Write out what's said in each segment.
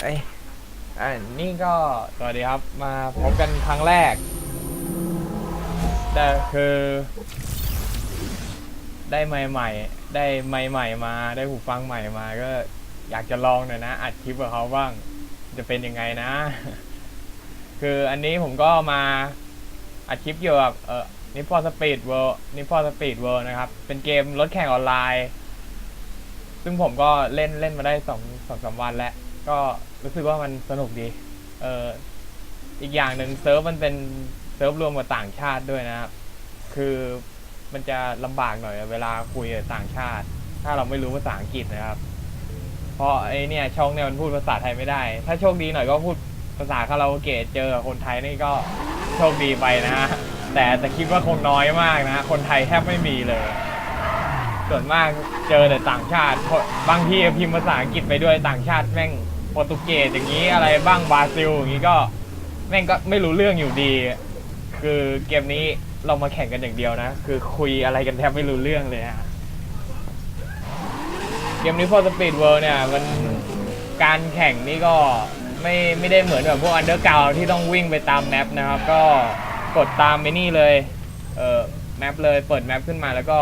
ไอ้ยอันนี่ก็ สวัสดีครับ มาพบกันครั้งแรก แต่คือ ได้ใหม่ๆได้ใหม่ๆมา ได้หูฟังใหม่มา ก็อยากจะลองหน่อยนะ อัดคลิปกับเขาบ้าง จะเป็นยังไงนะ คืออันนี้ผมก็มาอัดคลิปเกี่ยวกับเออนิพอสปีดเวิลด์นิพอสปีดเวิลด์นะครับ เป็นเกมรถแข่งออนไลน์ ซึ่งผมก็เล่นเล่นมาได้สองสองสามวันแล้ว ก็รู้สึกว่ามันสนุกดี เอออีกอย่างหนึ่งเซิร์ฟมันเป็นเซิร์ฟรวมกับต่างชาติด้วยนะครับ คือมันจะลำบากหน่อยเวลาคุยกับต่างชาติ ถ้าเราไม่รู้ภาษาอังกฤษนะครับ เพราะไอเนี่ยช่องเนี่ยมันพูดภาษาไทยไม่ได้ ถ้าโชคดีหน่อยก็พูดภาษาคาราโอเกะเจอกับคนไทยนี่ก็โชคดีไปนะฮะ แต่แต่คิดว่าคงน้อยมากนะ คนไทยแทบไม่มีเลย ส่วนมากเจอแต่ต่างชาติ บางที่พิมพ์ภาษาอังกฤษไปด้วยต่างชาติแม่งโปรตุเกสอย่างนี้อะไรบ้างบราซิลอย่างนี้ก็แม่งก็ไม่รู้เรื่องอยู่ดี คือเกมนี้เรามาแข่งกันอย่างเดียวนะ คือคุยอะไรกันแทบไม่รู้เรื่องเลยฮะเกมนี้พอสปีดเวิลด์เนี่ยมันการแข่งนี่ก็ไม่ไม่ได้เหมือนแบบพวกอันเดอร์กาวที่ต้องวิ่งไปตามแมปนะครับ ก็ กดตามไปนี่เลย เออแมปเลยเปิดแมปขึ้นมาแล้วก็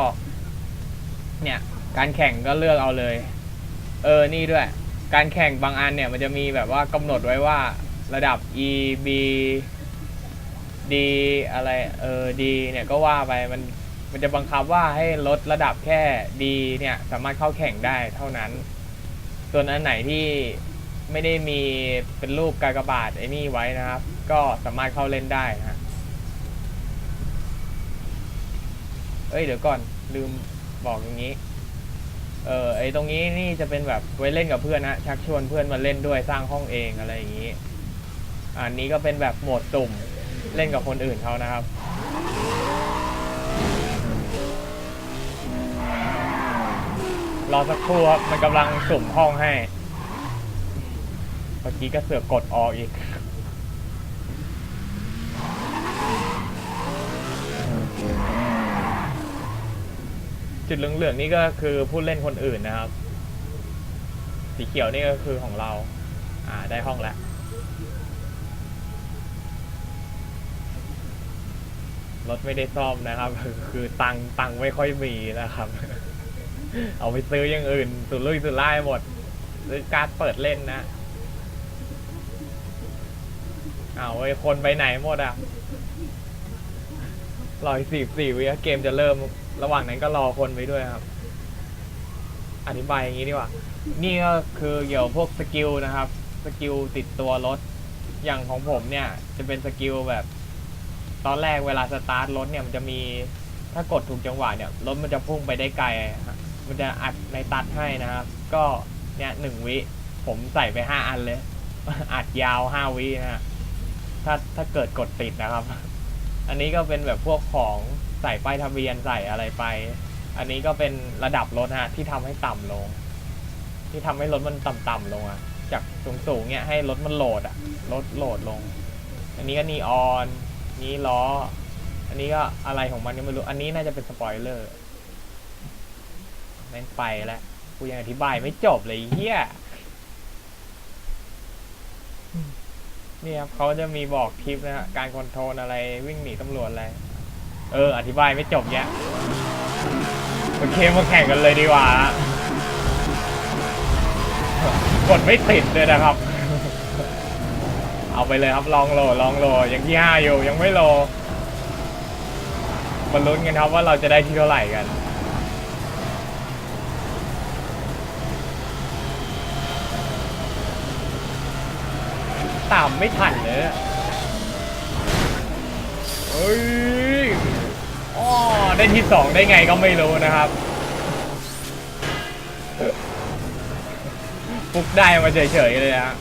เนี่ย การแข่งก็เลือกเอาเลย เออ นี่ด้วย การแข่งบางอันเนี่ย มันจะมีแบบว่ากำหนดไว้ว่าระดับ E B D อะไร เออ D เนี่ยก็ว่าไปมันมันจะบังคับว่าให้ลดระดับแค่ดีเนี่ย สามารถเข้าแข่งได้เท่านั้น ส่วนอันไหนที่ไม่ได้มีเป็นรูปกากบาทไอ้นี่ไว้นะครับ ก็สามารถเข้าเล่นได้นะฮะ เอ้ยเดี๋ยวก่อนลืมบอกอย่างนี้ เออไอตรงนี้นี่จะเป็นแบบไว้เล่นกับเพื่อนนะชักชวนเพื่อนมาเล่นด้วยสร้างห้องเองอะไรอย่างนี้ อันนี้ก็เป็นแบบโหมดสุ่มเล่นกับคนอื่นเขานะครับรอสักครู่ครับมันกำลังสุ่มห้องให้ เมื่อกี้ก็เสือกกดออกอีก จุดเหลืองๆนี่ก็คือผู้เล่นคนอื่นนะครับ สีเขียวนี่ก็คือของเรา อ่าได้ห้องแล้วรถไม่ได้ซ่อมนะครับ คือตังตังไม่ค่อยมีนะครับ เอาไปซื้ออย่างอื่น สุดลุยสุดไล่หมดซื้อการ์ดเปิดเล่นนะเอาไอ้คนไปไหนหมดอะ รอยสี่สี่วิเกมจะเริ่มระหว่างนั้นก็รอคนไปด้วยครับ อธิบายอย่างนี้ดีกว่า นี่ก็คือเกี่ยวพวกสกิลนะครับ สกิลติดตัวรถ อย่างของผมเนี่ย จะเป็นสกิลแบบ ตอนแรกเวลาสตาร์ทรถเนี่ยมันจะมีถ้ากดถูกจังหวะเนี่ยรถมันจะพุ่งไปได้ไกล มันจะอัดในตัดให้นะครับ ก็เนี่ยหนึ่งวิ ผมใส่ไปห้าอันเลย อัดยาวห้าวินะฮะถ้าถ้าเกิดกดติดนะครับ อันนี้ก็เป็นแบบพวกของใส่ป้ายทะเบียนใส่อะไรไป อันนี้ก็เป็นระดับรถฮะที่ทำให้ต่ำลง ที่ทำให้รถมันต่ำๆลงอะจากสูงๆเนี่ยให้รถมันโหลดอะรถโหลดลง อันนี้ก็นีออนนี้ล้อ อันนี้ก็อะไรของมันก็ไม่รู้ อันนี้น่าจะเป็นสปอยเลอร์แม่งไปแล้วกูยังอธิบายไม่จบเลยเฮีย นี่ครับเขาจะมีบอกทิปนะฮะการคอนโทรลอะไรวิ่งหนีตำรวจอะไรเออ อธิบายไม่จบแยะโอเคมาแข่งกันเลยดีกว่ากดไม่ติดเลยนะครับ เอาไปเลยครับลองโหลลองโหลยังที่ห้าอยู่ยังไม่โหลมาลุ้นกันครับว่าเราจะได้ที่เท่าไหร่กัน ตามไม่ทันเลยเฮ้ยอ๋อได้ที่สองได้ไงก็ไม่รู้นะครับฟุกได้มาเฉยๆเลยฮะ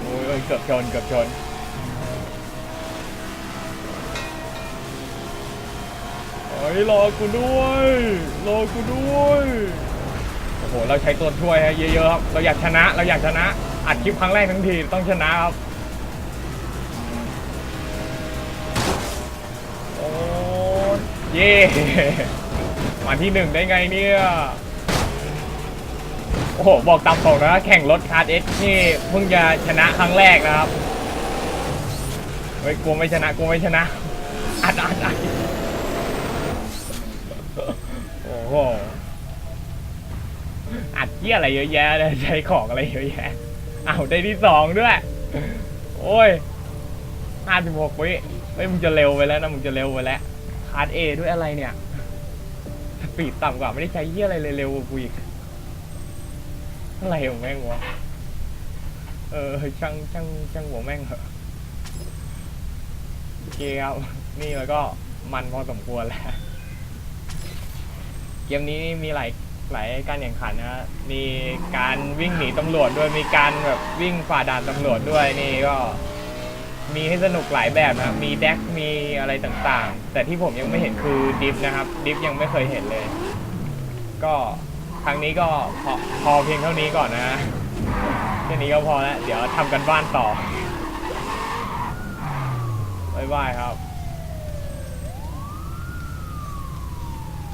โอ้ยเกือบชนเกือบชนเฮ้ยรอกูด้วยรอกูด้วยโอ้โหเราใช้ตัวช่วยฮะเยอะๆครับเราอยากชนะเราอยากชนะ อัดคลิปครั้งแรกทั้งทีต้องชนะครับ โอ้เย่มาที่หนึ่งได้ไงเนี่ย โอ้โห บอกตามตรงนะ แข่งรถคาร์ดเอสนี่เพิ่งจะชนะครั้งแรกนะครับ เฮ้ยกลัวไม่ชนะกลัวไม่ชนะ อัดอัดอัดโอ้โหอัดเกี้ยอะไรเยอะแยะเลยใช้ของอะไรเยอะแยะ อ้าวได้ที่สองด้วย โอ้ยห้าสิบหกวิเฮ้ยมึงจะเร็วไปแล้วนะมึงจะเร็วไปแล้วคาร์ดเอด้วยอะไรเนี่ยสปีดต่ำกว่าไม่ได้ใช้เยี่ยอะไรเลยเร็วกว่ากูอีกอะไรของแม่งวะเออช่างช่างช่างหัวแม่งเหอโอเคครับนี่แล้วก็มันพอสมควรแล้ว เกมนี้มีหลาย หลายการแข่งขันนะมีการวิ่งหนีตำรวจด้วยมีการแบบวิ่งฝ่าด่านตำรวจด้วยนี่ก็มีให้สนุกหลายแบบนะครับ มีแดกมีอะไรต่างๆ แต่ที่ผมยังไม่เห็นคือดิฟนะครับ ดิฟยังไม่เคยเห็นเลย ก็ครั้งนี้ก็พอพอเพียงเท่านี้ก่อนนะฮะแค่นี้ก็พอแล้ว เดี๋ยวทำกันบ้านต่อบ๊ายบายครับ